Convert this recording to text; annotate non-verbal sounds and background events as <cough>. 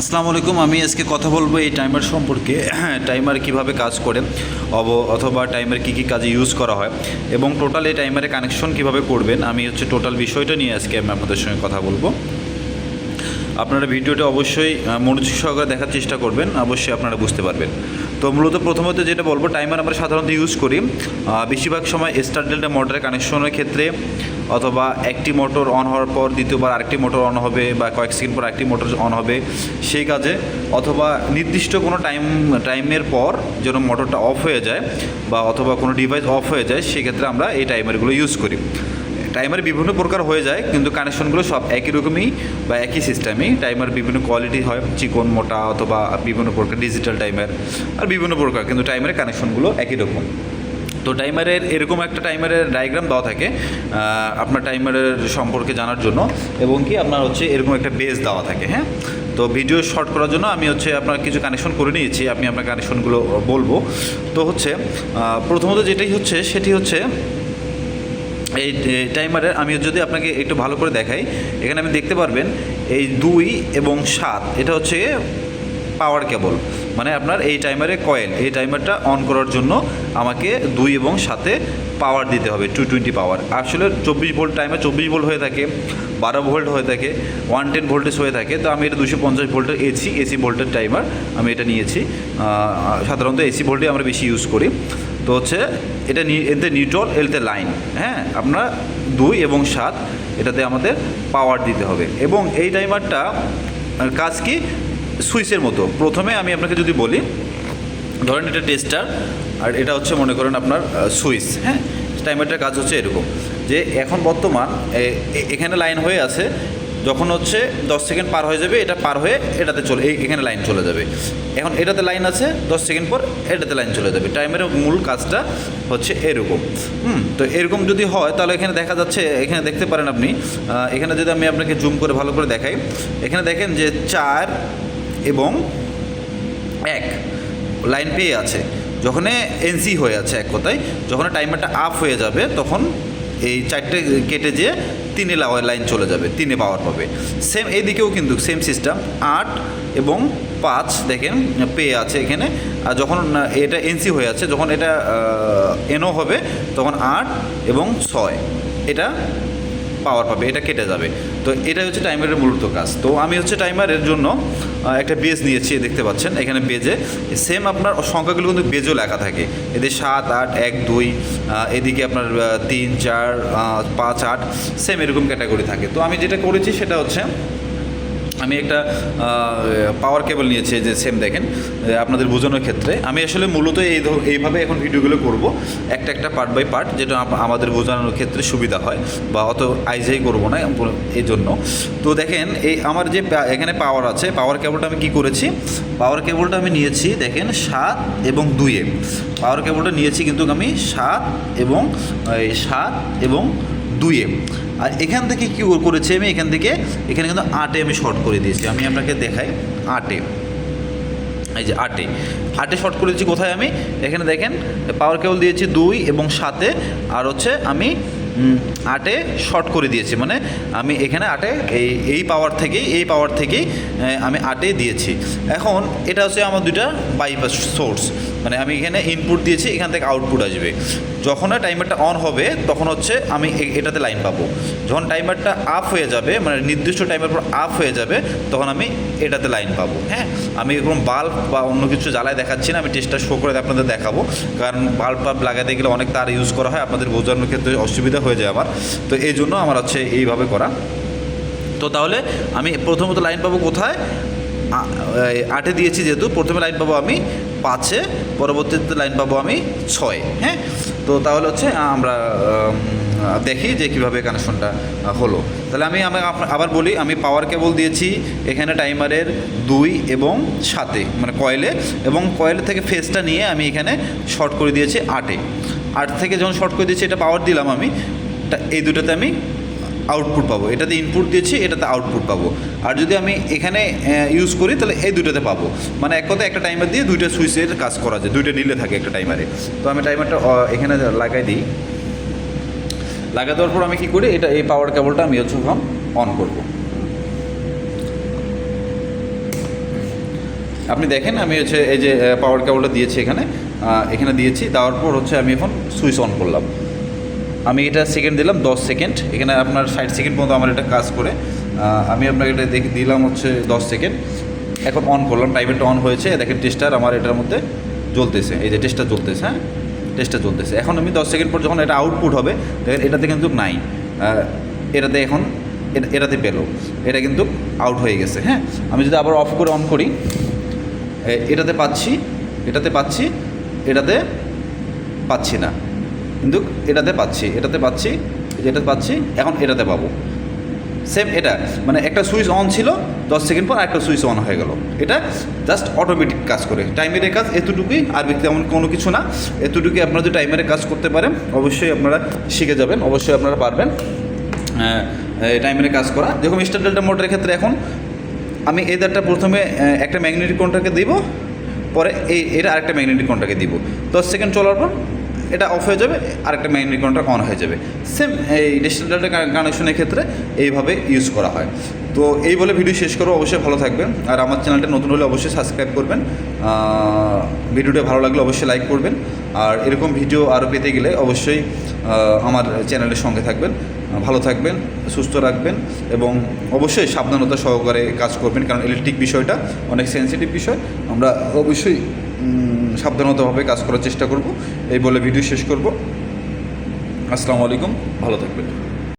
আসসালামু আলাইকুম, আমি আজকে কথা বলব এই টাইমার সম্পর্কে, <clears throat> টাইমার কীভাবে কাজ করে, অব, অথবা টাইমার কী কী কাজে ইউজ করা হয়, এবং টোটাল এই টাইমারে কানেকশন কীভাবে করবেন, আমি হচ্ছে টোটাল বিষয়টা নিয়ে আজকে আমি আপনাদের সঙ্গে কথা বলব। আপনারা ভিডিওটা অবশ্যই মনোযোগ সহকারে দেখার চেষ্টা করবেন, অবশ্যই আপনারা বুঝতে পারবেন। তো মূলত প্রথমত যেটা বলব, টাইমার আমরা সাধারণত ইউজ করি বেশিরভাগ সময় স্টার ডেল্টা মোটরের কানেকশনের ক্ষেত্রে অথবা একটি মোটর অন হওয়ার পর দ্বিতীয়বার আরেকটি মোটর অন হবে বা কয়েক সেকেন্ড পর আরেকটি মোটর অন হবে, সেই কাজে অথবা নির্দিষ্ট কোনো টাইম টাইমের পর যেন মোটরটা অফ হয়ে যায় বা অথবা কোনো ডিভাইস অফ হয়ে যায় সেক্ষেত্রে আমরা এই টাইমারগুলো ইউজ করি। টাইমার বিভিন্ন প্রকার হয়ে যায়, কিন্তু কানেকশনগুলো সব একই রকমই বা একই সিস্টেমই টাইমার বিভিন্ন কোয়ালিটি হয়, চিকন, মোটা অথবা বিভিন্ন প্রকার ডিজিটাল টাইমার আর বিভিন্ন প্রকার, কিন্তু টাইমারের কানেকশনগুলো একই রকম। তো টাইমারের, এরকম একটা টাইমারের ডায়াগ্রাম দেওয়া থাকে আপনার টাইমারের সম্পর্কে জানার জন্য, এবং কি আপনার হচ্ছে এরকম একটা বেস দেওয়া থাকে হ্যাঁ? তো ভিডিও শর্ট করার জন্য আমি হচ্ছে আপনার কিছু কানেকশন করে নিয়েছি, আমি আপনার কানেকশনগুলো বলব। তো হচ্ছে প্রথমত যেটাই হচ্ছে, সেটি হচ্ছে, এই টাইমারের আমি যদি আপনাকে একটু ভালো করে দেখাই, এখানে আপনি দেখতে পারবেন, এই দুই এবং সাত, এটা হচ্ছে পাওয়ার কেবল মানে আপনার এই টাইমারে কয়েল এই টাইমারটা অন করার জন্য আমাকে দুই এবং সাথে পাওয়ার দিতে হবে টু টোয়েন্টি পাওয়ার আসলে চব্বিশ ভোল্ট টাইমে চব্বিশ ভোল্ট হয়ে থাকে, বারো ভোল্ট হয়ে থাকে ওয়ান টেন ভোল্টেজ হয়ে থাকে, তো আমি এটা দুশো পঞ্চাশ ভোল্টের এসি এসি ভোল্টের টাইমার আমি এটা নিয়েছি। সাধারণত এসি ভোল্টে আমরা বেশি ইউজ করি। তো হচ্ছে এটা এতে নিউট্রল এলতে লাইন হ্যাঁ আপনার দুই এবং সাত এটাতে আমাদের পাওয়ার দিতে হবে। এবং এই টাইমারটা কাজ কি? সুইচের মতো। প্রথমে আমি আপনাকে যদি বলি, ধরেন এটা টেস্টার, আর এটা হচ্ছে মনে করেন আপনার সুইচ হ্যাঁ? টাইমারটার কাজ হচ্ছে এরকম, যে এখন বর্তমান এখানে লাইন হয়ে আছে, যখন হচ্ছে দশ সেকেন্ড পার হয়ে যাবে, এটা পার হয়ে এটাতে চলে এখানে লাইন চলে যাবে। এখন এটাতে লাইন আছে, দশ সেকেন্ড পর এটাতে লাইন চলে যাবে। টাইমের মূল কাজটা হচ্ছে এরকম, হুম? তো এরকম যদি হয়, তাহলে এখানে দেখা যাচ্ছে, এখানে দেখতে পারেন আপনি এখানে যদি আমি আপনাকে জুম করে ভালো করে দেখাই, এখানে দেখেন যে চার এবং এক, লাইন পেয়ে আছে। যখন এনসি হয়ে আছে এক কথায়, যখন টাইমারটা আপ হয়ে যাবে, তখন এই চারটে কেটে যেয়ে তিনে লাইন চলে যাবে, তিনে পাওয়ার পাবে। সেম এইদিকেও কিন্তু সেম সিস্টেম, আট এবং পাঁচ, দেখেন পেয়ে আছে এখানে। আর যখন এটা এনসি হয়ে আছে, যখন এটা এনও হবে, তখন আট এবং ছয়। এটা পাওয়ার পাবে, এটা কেটে যাবে। তো এটা হচ্ছে টাইমারের মূলত কাজ। তো আমি হচ্ছে টাইমারের জন্য একটা বেজ নিয়েছি, দেখতে পাচ্ছেন, এখানে বেজে সেম আপনার সংখ্যাগুলো কিন্তু বেজও লেখা থাকে। এদের সাত, আট, এক, দুই এদিকে আপনার তিন, চার পাঁচ, আট সেম এরকম ক্যাটাগরি থাকে। তো আমি যেটা করেছি সেটা হচ্ছে আমি একটা পাওয়ার কেবল নিয়েছি যে সেম দেখেন আপনাদের বোঝানোর ক্ষেত্রে। আমি আসলে মূলত এই এইভাবে এখন ভিডিওগুলো করব। একটা একটা পার্ট বাই পার্ট যেটা আমাদের বোঝানোর ক্ষেত্রে সুবিধা হয়, বা অত আইজাই করব না এই জন্য তো দেখেন, এই আমার যে এখানে পাওয়ার আছে পাওয়ার কেবলটা আমি কি করেছি? পাওয়ার কেবলটা আমি নিয়েছি, দেখেন, সাত এবং দুইয়ে পাওয়ার কেবলটা নিয়েছি কিন্তু আমি সাত এবং সাত এবং দুইয়ে আর এখান থেকে কী করেছি আমি? এখান থেকে, এখানে কিন্তু আটে আমি শর্ট করে দিয়েছি। আমি আপনাকে দেখাই, আটে এই যে আটে আটে শর্ট করেছি কোথায় আমি? এখানে দেখেন পাওয়ার কেবল দিয়েছি দুই এবং সাতে। আর হচ্ছে আমি আটে শর্ট করে দিয়েছি। মানে আমি এখানে আটে, এই এই পাওয়ার থেকেই, এই পাওয়ার থেকেই আমি আটে দিয়েছি। এখন, এটা হচ্ছে আমার দুইটা বাইপাস সোর্স মানে আমি এখানে ইনপুট দিয়েছি, এখান থেকে আউটপুট আসবে। যখন টাইমারটা অন হবে, তখন হচ্ছে আমি এটাতে লাইন পাবো। যখন টাইমারটা আপ হয়ে যাবে মানে নির্দিষ্ট টাইমের পর আপ হয়ে যাবে, তখন আমি এটাতে লাইন পাবো হ্যাঁ? আমি এরকম বাল্ব বা অন্য কিছু জ্বালায় দেখাচ্ছি না, আমি টেস্টটা শো করে আপনাদের দেখাবো। কারণ বাল্ব টাল্ব লাগাতে গেলে অনেক তার ইউজ করা হয়, আপনাদের বোঝানোর ক্ষেত্রে অসুবিধা হয়ে যায় আমার। তো এই জন্য আমার হচ্ছে এইভাবে করা। তো তাহলে আমি প্রথমত লাইন পাবো কোথায়? আটে দিয়েছি যেহেতু, প্রথমে লাইন পাবো আমি পাঁচে, পরবর্তীতে লাইন পাবো আমি ছয় হ্যাঁ? তো তাহলে হচ্ছে আমরা দেখি যে কীভাবে কানেকশনটা হলো। তাহলে আমি আবার বলি, আমি পাওয়ার কেবল দিয়েছি এখানে টাইমারের দুই এবং সাতে মানে কয়েলে এবং কয়েল থেকে ফেসটা নিয়ে আমি এখানে শর্ট করে দিয়েছি আটে। আট থেকে যখন শর্ট করে দিয়েছি, এটা পাওয়ার দিলাম আমি এই দুটোতে আমি আউটপুট পাবো। এটাতে ইনপুট দিয়েছি, এটাতে আউটপুট পাবো। আর যদি আমি এখানে ইউজ করি, তাহলে এই দুটোতে পাবো। মানে এক কথা একটা টাইমার দিয়ে দুইটা সুইচের কাজ করা যায়, দুইটা নিলে থাকে একটা টাইমারে তো আমি টাইমারটা এখানে লাগাই দিই। লাগাই দেওয়ার পর আমি কী করি, এটা, এই পাওয়ার কেবলটা আমি হচ্ছে এখন অন করব। আপনি দেখেন, আমি হচ্ছে এই যে পাওয়ার কেবলটা দিয়েছি এখানে। এখানে দিয়েছি, দেওয়ার পর হচ্ছে আমি এখন সুইচ অন করলাম। আমি এটা সেকেন্ড দিলাম, দশ সেকেন্ড এখানে আপনার ষাট সেকেন্ড পর্যন্ত আমার এটা কাজ করে। আমি আপনাকে এটা দেখে দিলাম হচ্ছে দশ সেকেন্ড এখন অন করলাম টাইমারটা অন হয়েছে। দেখেন টেস্টার আমার এটার মধ্যে জ্বলতেছে। এই যে টেস্টার চলতেছে হ্যাঁ? টেস্টার চলতেছে এখন আমি দশ সেকেন্ড পর যখন এটা আউটপুট হবে, দেখেন এটাতে কিন্তু নাই। এটাতে এখন এটাতে পেল। এটা কিন্তু আউট হয়ে গেছে হ্যাঁ? আমি যদি আবার অফ করে অন করি এটাতে পাচ্ছি এটাতে পাচ্ছি এটাতে পাচ্ছি না। কিন্তু এটাতে পাচ্ছি এটাতে পাচ্ছি এটাতে পাচ্ছি, এখন এটাতে পাবো। সেম এটা মানে একটা সুইচ অন ছিল, দশ সেকেন্ড পর একটা সুইচ অন হয়ে গেল। এটা জাস্ট অটোমেটিক কাজ করে। টাইমের কাজ এতটুকুই, আর তেমন কোনো কিছু না। এতটুকুই আপনারা যদি টাইমের কাজ করতে পারেন, অবশ্যই আপনারা শিখে যাবেন, অবশ্যই আপনারা পারবেন। টাইমের কাজ করা। দেখুন স্টার ডেল্টা মোটরের ক্ষেত্রে এখন আমি এই দারটা প্রথমে একটা ম্যাগনেটিক কন্ট্রাক্টকে দিব, পরে এই, এটা আরেকটা ম্যাগনেটিক কন্ট্রাক্টকে দিব। দশ সেকেন্ড চলার পর এটা অফ হয়ে যাবে, আরেকটা ম্যাগনেটিক কন্ট্রাক্ট অন হয়ে যাবে। সেম এই ডিজিটাল ডাটা কানেকশনের ক্ষেত্রে এইভাবে ইউজ করা হয়। তো এই বলে ভিডিও শেষ করব, অবশ্যই ভালো থাকবেন। আর আমার চ্যানেলটা নতুন হলে অবশ্যই সাবস্ক্রাইব করবেন। ভিডিওটা ভালো লাগলে অবশ্যই লাইক করবেন। আর এরকম ভিডিও আরও পেতে গেলে অবশ্যই আমার চ্যানেলের সঙ্গে থাকবেন। ভালো থাকবেন, সুস্থ রাখবেন এবং অবশ্যই সাবধানতা সহকারে কাজ করবেন। কারণ ইলেকট্রিক বিষয়টা অনেক সেন্সিটিভ বিষয়। আমরা অবশ্যই সাবধানতাভাবে কাজ করার চেষ্টা করব। এই বলে ভিডিও শেষ করব। আসসালামু আলাইকুম। ভালো থাকবেন।